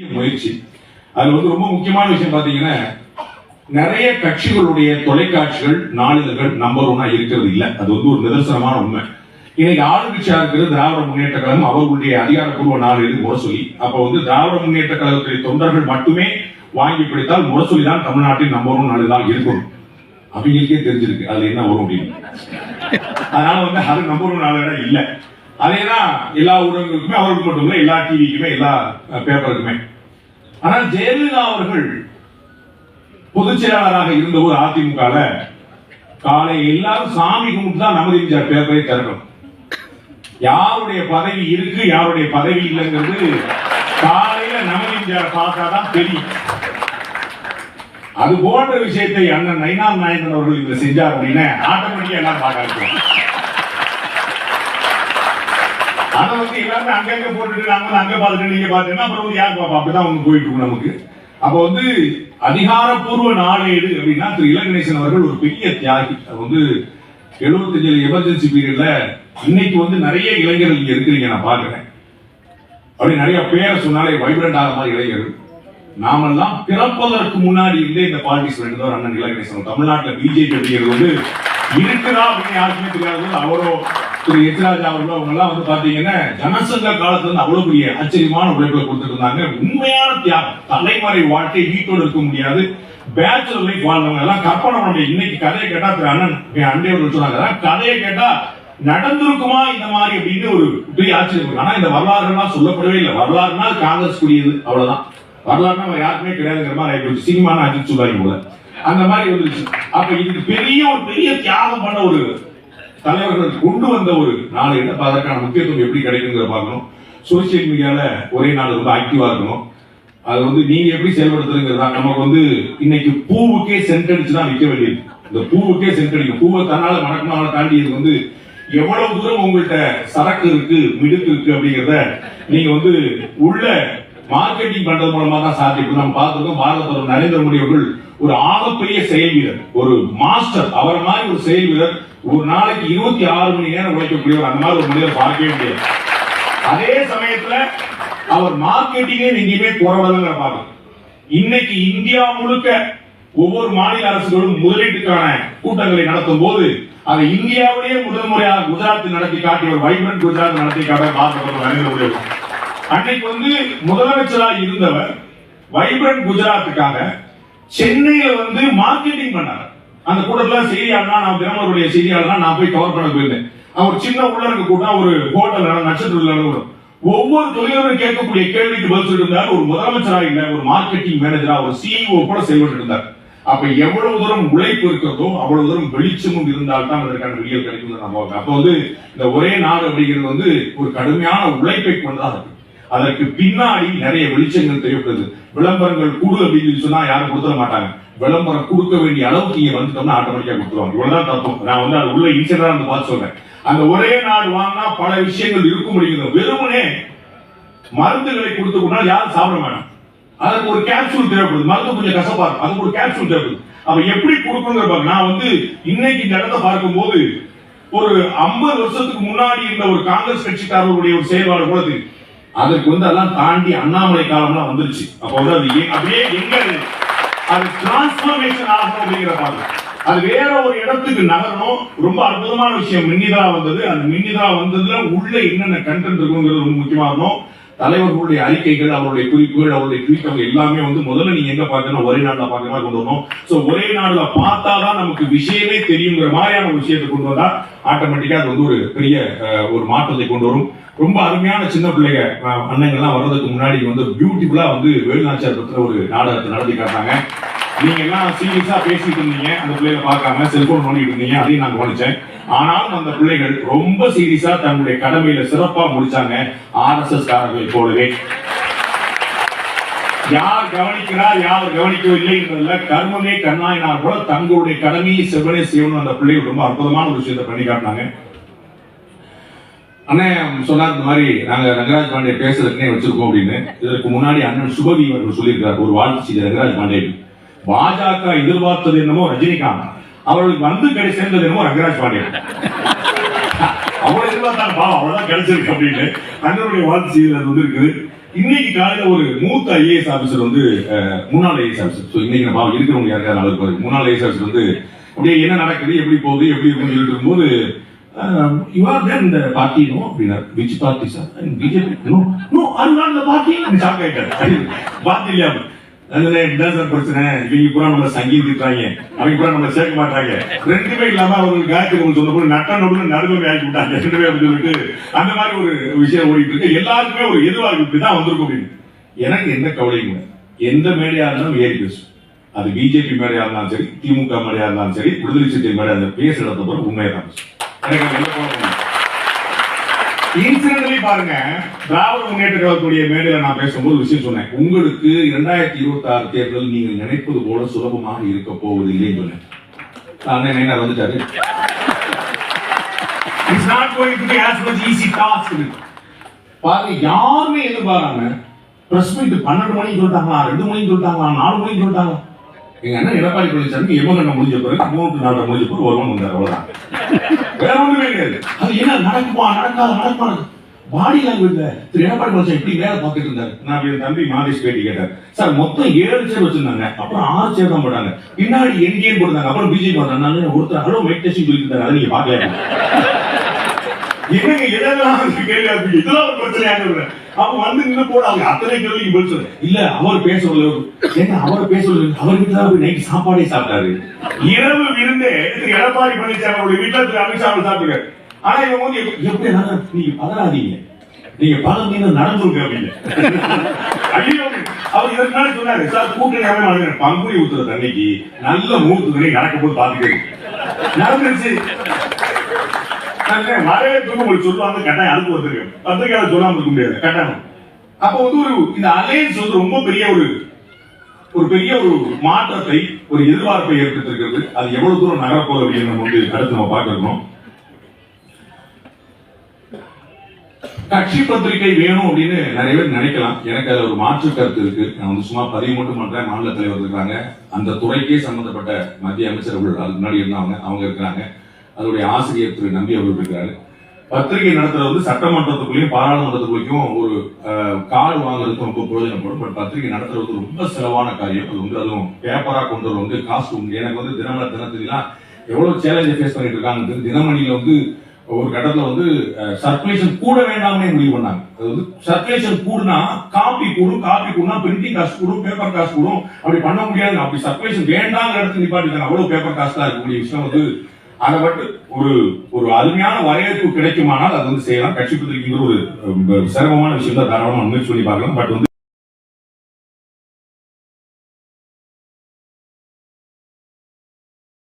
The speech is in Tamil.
முயற்சி. அது வந்து ரொம்ப முக்கியமான விஷயம் பாத்தீங்கன்னா நிறைய கட்சிகளுடைய தொலைக்காட்சிகள் நாளிதழ்கள் நம்பர் ஒன்னா இருக்கிறது இல்லை. அது வந்து ஒரு நிதர்சனமான உண்மை. இன்னைக்கு ஆளுங்கட்சியா இருக்கிறது திராவிட முன்னேற்ற கழகம் அவர்களுடைய அதிகாரப்பூர்வ நாளிதழ் முரசொலி. அப்ப வந்து திராவிட முன்னேற்ற கழகத்துடைய தொண்டர்கள் மட்டுமே வாங்கி பிடித்தால் முரசொலி தான் தமிழ்நாட்டின் நம்பர் ஒன் நாளிதழ் இருக்கும். அவங்களுக்கே தெரிஞ்சிருக்கு. அதுல என்ன வரும் அப்படின்னு. அதனால வந்து அது நம்பர் ஒன் நாளிதழா இல்ல. அதேதான் எல்லா ஊடகங்களுக்குமே அவருக்கு மட்டும் இல்லை எல்லா டிவிக்குமே எல்லா பேப்பருக்குமே ஆனால் ஜெயலலிதா அவர்கள் பொதுச் செயலாளராக இருந்தபோது அதிமுக காலை எல்லாரும் சாமி கும்பிட்டு தான் நமது எம்ஜிஆர் பேப்பரை திறக்கணும். யாருடைய பதவி இருக்கு யாருடைய பதவி இல்லைங்கிறது காலையில நமது பார்த்தா பார்த்தாதான் தெரியும். அது போன்ற விஷயத்தை அண்ணன் நைனாம் நாயகன் அவர்கள் இங்க செஞ்சார் அப்படின்னு ஆட்டோமேட்டிக்கா எல்லாம் பார்க்க அதை வந்து எல்லாருமே அங்கங்க போட்டுட்டு நாங்க வந்து அங்க பாத்துட்டு நீங்க பாத்துட்டு அப்புறம் வந்து யார் பாப்பா அப்படிதான் அவங்க போயிட்டு இருக்கும் நமக்கு. அப்ப வந்து அதிகாரப்பூர்வ நாளேடு அப்படின்னா திரு இளங்கணேசன் அவர்கள் ஒரு பெரிய தியாகி. அது வந்து எழுபத்தஞ்சுல எமர்ஜென்சி பீரியட்ல இன்னைக்கு வந்து நிறைய இளைஞர்கள் இங்க இருக்கிறீங்க நான் பாக்குறேன் அப்படி நிறைய பேரை சொன்னாலே வைப்ரண்ட் ஆகிற மாதிரி இளைஞர்கள். நாமெல்லாம் பிறப்பதற்கு முன்னாடி இருந்தே இந்த பாலிடிக்ஸ் வேண்டதவர் அண்ணன் இளங்கணேசன் தமிழ்நாட்டில் பிஜேபி அப்படிங்கிறது வந்து இருக்குதா அப்படின்னு யாருக்குமே தெரியாது அவரோ திரு எச்ராஜா அவர்களோ அவங்க எல்லாம் வந்து பாத்தீங்கன்னா ஜனசங்க காலத்துல இருந்து அவ்வளவு பெரிய ஆச்சரியமான உழைப்புல கொடுத்துருந்தாங்க இருந்தாங்க. உண்மையான தியாகம். தலைமறை வாழ்க்கை வீட்டோடு இருக்க முடியாது. பேச்சுலர் லைஃப் வாழ்ந்தவங்க எல்லாம் கற்பனை பண்ண முடியும் இன்னைக்கு கதையை கேட்டா திரு அண்ணன் என் அண்டை அவர்கள் சொன்னாங்க. கதையை கேட்டா நடந்திருக்குமா இந்த மாதிரி? அப்படின்னு ஒரு பெரிய ஆச்சரியம் இருக்கு. ஆனா இந்த வரலாறுலாம் சொல்லப்படவே இல்லை. வரலாறுனா காங்கிரஸ் கூடியது. அவ்வளவுதான். வரலாறுனா அவன் யாருக்குமே கிடையாதுங்கிற மாதிரி சினிமான அஜித் சொல்றாங்க போல அந்த மாதிரி இருந்துச்சு. அப்ப இதுக்கு பெரிய ஒரு பெரிய தியாகம் பண்ண ஒரு தலைவர்கள் கொண்டு வந்த ஒரு நாள் என்ன? அதற்கான முக்கியத்துவம் எப்படி கிடைக்குங்கிற பார்க்கணும். சோசியல் மீடியால ஒரே நாள் ரொம்ப ஆக்டிவா இருக்கணும். அது வந்து நீங்க எப்படி செயல்படுத்துறதுங்கிறதா நமக்கு வந்து இன்னைக்கு பூவுக்கே சென்ட் அடிச்சு தான் விற்க வேண்டியது. இந்த பூவுக்கே சென்ட் அடிக்கும் பூவை தன்னால மணக்கமாக தாண்டி இது வந்து எவ்வளவு தூரம் உங்கள்கிட்ட சரக்கு இருக்கு மிடுக்கு இருக்கு அப்படிங்கிறத நீங்க வந்து உள்ள மார்க்கெட்டிங் பண்றது மூலமா தான் சாத்தியம். நம்ம பார்த்துருக்கோம் பாரத பிரதமர் நரேந்திர மோடி அவர்கள் ஒரு ஆகப்பெரிய செயல் வீரர் ஒரு மாஸ்டர் அவர் மாதிரி ஒரு செயல் வீரர் ஒரு நாளைக்கு இருபத்தி ஆறு மணி நேரம் உழைக்கக்கூடியவர் அந்த மாதிரி ஒரு மனிதர் பார்க்கவே முடியாது. அதே சமயத்துல அவர் மார்க்கெட்டிங்கே எங்கேயுமே குறவலங்கிற பாருங்க இன்னைக்கு இந்தியா முழுக்க ஒவ்வொரு மாநில அரசுகளும் முதலீட்டுக்கான கூட்டங்களை நடத்தும் போது அதை இந்தியாவிலேயே முதல் முறையாக குஜராத்தில் நடத்தி காட்டிய ஒரு வைப்ரண்ட் குஜராத் நடத்தி காட்ட பார்க்கப்படும் நரேந்திர மோடி அன்னைக்கு வந்து முதலமைச்சராக இருந்தவர் வைப்ரண்ட் குஜராத்துக்காக சென்னையில வந்து மார்க்கெட்டிங் பண்ணார். அந்த கூட்டத்துல செய்தியாளர்னா நான் தினமருடைய செய்தியாளர்னா நான் போய் கவர் பண்ண போயிருந்தேன். அவர் சின்ன உள்ளரங்க கூட்டம் ஒரு ஹோட்டல் நட்சத்திர உள்ளரங்கம் ஒவ்வொரு தொழிலும் கேட்கக்கூடிய கேள்விக்கு பதில் சொல்லியிருந்தார் இருந்தார். ஒரு முதலமைச்சரா இல்ல ஒரு மார்க்கெட்டிங் மேனேஜரா ஒரு சிஇஓ கூட செயல்பட்டு இருந்தார். அப்ப எவ்வளவு தூரம் உழைப்பு இருக்கிறதோ அவ்வளவு தூரம் வெளிச்சமும் இருந்தால்தான் அதற்கான வெளியே கிடைக்கும் நம்ம அப்ப வந்து இந்த ஒரே நாடு அப்படிங்கிறது வந்து ஒரு கடுமையான உழைப்பை கொண்டதாக இருக்கு. அதற்கு பின்னாடி நிறைய வெளிச்சங்கள் தேவைப்படுது விளம்பரங்கள் கூடு அப்படின்னு சொன்னா யாரும் கொடுத்துட மாட்டாங்க. விளம்பரம் கொடுக்க வேண்டிய அளவுக்கு இங்க வந்துட்டோம்னா ஆட்டோமேட்டிக்கா கொடுத்துருவாங்க. இவ்வளவுதான் தப்பு. நான் வந்து அது உள்ள இன்சிடென்ட் வந்து பார்த்து சொல்றேன். அந்த ஒரே நாடு வாங்கினா பல விஷயங்கள் இருக்க முடியும் வெறுமனே மருந்துகளை கொடுத்து யாரும் சாப்பிட வேணாம் அதுக்கு ஒரு கேப்சூல் தேவைப்படுது. மருந்து கொஞ்சம் கசப்பா இருக்கும். அதுக்கு ஒரு கேப்சூல் தேவைப்படுது. அப்ப எப்படி கொடுக்கணுங்கிற நான் வந்து இன்னைக்கு இந்த பார்க்கும்போது ஒரு 50 வருஷத்துக்கு முன்னாடி இருந்த ஒரு காங்கிரஸ் கட்சிக்காரர்களுடைய ஒரு செயல்பாடு கூட அதற்கு வந்து அதெல்லாம் தாண்டி அண்ணாமலை காலம்லாம் வந்துருச்சு. அப்போ வந்து அது அப்படியே எங்க அது? டிரான்ஸ்பர்மேஷன் ஆகும் அப்படிங்கிற பாருங்க அது வேற ஒரு இடத்துக்கு நகரணும். ரொம்ப அற்புதமான விஷயம். மின்னிதா வந்தது. அந்த மின்னிதா வந்ததுல உள்ள என்னென்ன கண்டென்ட் இருக்குங்கிறது ரொம்ப முக்கியமா இருக்கும் தலைவர்களுடைய அறிக்கைகள் அவருடைய குறிப்புகள் அவருடைய ட்வீட் எல்லாமே வந்து முதல்ல நீங்க எங்க பாக்கணும் ஒரே நாள்ல பாக்கணும் கொண்டு வரணும். சோ ஒரே நாள்ல பார்த்தாதான் நமக்கு விஷயமே தெரியுங்கிற மாதிரியான ஒரு விஷயத்தை கொண்டு வந்தா ஆட்டோமேட்டிக்கா அது வந்து ஒரு பெரிய அஹ், ஒரு மாற்றத்தை கொண்டு வரும். ரொம்ப அருமையான சின்ன பிள்ளைங்க அண்ணங்கள்லாம் வர்றதுக்கு முன்னாடி வந்து பியூட்டிஃபுல்லா வந்து வேலுநாச்சியார் பத்திர ஒரு நாடகத்தை நடத்தி காட்டாங்க நீங்க எல்லாம் சீரியஸா பேசிட்டு இருந்தீங்க. அந்த பிள்ளைகளை பார்க்காம செல்போன் நோண்டிட்டு இருந்தீங்க அதையும் நான் கவனிச்சேன். ஆனாலும் அந்த பிள்ளைகள் ரொம்ப சீரியஸா தன்னுடைய கடமையில சிறப்பா முடிச்சாங்க. ஆர்எஸ்எஸ் காரர்கள் போலவே. யார் கவனிக்கிறார் யார் கவனிக்கவில்லை என்றதுல கர்மமே கண்ணாயினார் போல தங்களுடைய கடமையை செவ்வனே செய்யணும் அந்த பிள்ளைகள் ரொம்ப அற்புதமான ஒரு விஷயத்தை பண்ணி காட்டினாங்க. அண்ணன் சொன்னார் இந்த மாதிரி நாங்க ரங்கராஜ் பாண்டே பேசுறதுக்குன்னே வச்சிருக்கோம் அப்படின்னு. இதற்கு முன்னாடி அண்ணன் சுபவி அவர்கள் சொல்லியிருக்கார் ஒரு வாழ்த்து செய்தி ரங்கராஜ் பாண்டே பாஜக எதிர்பார்த்தது என்னமோ ரஜினிகாந்த். அவர்களுக்கு வந்து கடை சேர்ந்தது என்னமோ ரங்கராஜ் பாண்டியன். அவ்வளவு எதிர்பார்த்தாங்க பாவம் அவ்வளவுதான் கிடைச்சிருக்கு அப்படின்னு தங்களுடைய வாழ்த்து செய்தியில் அது வந்து இருக்குது இன்னைக்கு காலையில ஒரு மூத்த ஐஏஎஸ் ஆபீசர் வந்து முன்னாள் ஐஏஎஸ் ஆபீசர் ஸோ இன்னைக்கு நம்ம இருக்கிறவங்க யாருக்காவது நல்லா இருப்பாரு. முன்னாள் ஐஏஎஸ் ஆபீசர் வந்து அப்படியே என்ன நடக்குது? எப்படி போகுது? எப்படி இருக்குன்னு சொல்லிட்டு இருக்கும்போது யூ தேர் இந்த பார்ட்டி நோ அப்படின்னா which party sir BJP no no அது நாட் இந்த பார்ட்டி ஷாக் ஆயிட்டாரு. பார்ட்டி இல்லையா? அதுல என்ன சார் பிரச்சனை. இவங்க பூரா நம்ம சங்கீதம் அவங்க பூரா நம்ம சேர்க்க மாட்டாங்க. ரெண்டுமே இல்லாம அவங்களுக்கு காயத்ரி உங்களுக்கு சொன்ன போது நட்ட நடுவில் நடுவில் ஆக்கி விட்டாங்க. ரெண்டு பேரும் சொல்லிட்டு அந்த மாதிரி ஒரு விஷயம் ஓடிட்டு இருக்கு. எல்லாருக்குமே ஒரு எதிர்பார்ப்பு இப்படிதான் வந்திருக்கும் அப்படின்னு. எனக்கு எந்த கவலையும் எந்த மேடையா இருந்தாலும் ஏறி பேசும். அது பிஜேபி மேடையா இருந்தாலும் சரி திமுக மேடையா இருந்தாலும் சரி விடுதலை சிறுத்தை மேடையா இருந்தாலும் பேசுற உண்மையை தான் எனக்கு அது எந்த குழப்பமும் இல்லை. இன்சிடென்ட்லி பாருங்க திராவிட முன்னேற்ற கழகத்துடைய மேடையில நான் பேசும்போது விஷயம் சொன்னேன். உங்களுக்கு இரண்டாயிரத்தி இருபத்தி ஆறு தேர்தல் நீங்கள் நினைப்பது போல சுலபமாக இருக்க போவதில்லைன்னு சொன்னேன். அண்ணன் என்ன வந்துட்டாரு? It's not going to be as much easy task பாருங்க யாருமே எதிர்பாராம பிரஸ் மீட் பன்னெண்டு மணிக்கு சொல்லிட்டாங்களா ரெண்டு மணிக்கு சொல்லிட்டாங்களா நாலு மணிக்கு சொல்லிட்டாங்களா? எங்க அண்ணன் எடப்பாடி பழனிசாமி எமகண்டம் முடிஞ்ச பிறகு மூன்று நாலு முடிஞ்ச பிறகு ஒருவன் வந்தார் அவ்வளவுதான். வேற ஒண்ணுமே கிடையாது. அது என்ன நடக்குமா நடக்காத நடக்குமா? பாடி லாங்குவேஜ்ல திரு எடப்பாடி பழனிசாமி இப்படி வேலை பார்த்துட்டு இருந்தாரு. நான் என் தம்பி மாதேஷ் பேட்டி கேட்டார். சார் மொத்தம் ஏழு சேர் வச்சிருந்தாங்க. அப்புறம் ஆறு சேர் தான் போட்டாங்க. பின்னாடி என்டிஏ போட்டாங்க அப்புறம் பிஜேபி போட்டாங்க ஒருத்தர் ஹலோ மெடிடேஷன் சொல்லிட்டு இருந்தாரு அதை நீங்க பார்க்கல என்னங்க இதெல்லாம் கேள்வி? இதெல்லாம் ஒரு பிரச்சனையாக அவன் வந்து நின்று போடாங்க அவங்க அத்தனை கேள்விக்கு பதில் சொல்லு. இல்ல அவர் பேச வரல அவர் பேச அவர் வீட்டுல தான் போய் நைட் சாப்பாடே சாப்பிட்டாரு. இரவு விருந்தே திரு எடப்பாடி பழனிசாமி அவருடைய வீட்டுல அமித்ஷா அவர் ஆனா இவங்க வந்து எப்படி- நீங்க பதறாதீங்க. நீங்க பதறீங்க நடந்துருங்க அப்படின்னு. ஐயோ அவர் இதற்கு சொன்னாரு சார் கூட்டணி அமைய பங்குனி ஊத்துறது அன்னைக்கு நல்ல மூர்த்து நடக்க போது பாத்துக்கிறேன் நடந்துருச்சு. நான் வரவேற்பு உங்களுக்கு சொல்லுவாங்க கட்டாயம் அதுக்கு வந்திருக்கேன் பத்திரிகையாளர் சொல்லாம இருக்க முடியாது கட்டாயம் அப்ப வந்து ஒரு இந்த அலையன்ஸ் வந்து ரொம்ப பெரிய ஒரு ஒரு பெரிய ஒரு மாற்றத்தை ஒரு எதிர்பார்ப்பை ஏற்பட்டிருக்கிறது அது எவ்வளவு தூரம் நகரப்போகுது அப்படின்னு நம்ம வந்து அடுத்து நம்ம பார்க்கணும் கட்சி பத்திரிகை வேணும் அப்படின்னு நிறைய பேர் நினைக்கலாம். எனக்கு அதுல ஒரு மாற்று கருத்து இருக்கு. நான் வந்து சும்மா பதிவு மட்டும் பண்றேன். மாநில தலைவர் இருக்காங்க. அந்த துறைக்கே சம்பந்தப்பட்ட மத்திய அமைச்சர்கள் அதுக்கு முன்னாடி இருந்தவங்க அவங்க இருக்கிறாங்க. அதனுடைய ஆசிரியர் திரு நம்பி அவர்கள் இருக்கிறாரு. பத்திரிகை நடத்துறது வந்து சட்டமன்றத்துக்குள்ளேயும் பாராளுமன்றத்துக்குள்ளேயும் ஒரு கார் வாங்குறதுக்கு ரொம்ப பிரயோஜனப்படும். பட் பத்திரிகை நடத்துறது ரொம்ப செலவான காரியம். அது வந்து அதுவும் பேப்பரா கொண்டு வர வந்து காசு உண்டு. எனக்கு வந்து தினமல தினத்திலாம் எவ்வளவு சேலஞ்சை ஃபேஸ் பண்ணிட்டு இருக்காங்க தினமணியில வந்து ஒரு கட்டத்துல வந்து சர்க்குலேஷன் கூட வேண்டாம்னே முடிவு பண்ணாங்க. அது வந்து சர்க்குலேஷன் கூடுனா காப்பி கூடும் காப்பி கூடுனா பிரிண்டிங் காசு கூடும் பேப்பர் காசு கூடும் அப்படி பண்ண முடியாது அப்படி சர்க்குலேஷன் வேண்டாங்கிற இடத்துல நிப்பாட்டிருக்காங்க அவ்வளவு பேப்பர் காஸ்டா இருக்கக்கூடிய விஷயம் வந்து அதை மட்டும் ஒரு ஒரு அருமையான வரவேற்பு கிடைக்குமானால் அது வந்து செய்யலாம். கட்சி பத்திரிகைங்கிற ஒரு சிரமமான விஷயம் தான் தாராளமாக முயற்சி பண்ணி பார்க்கலாம். பட் வந்து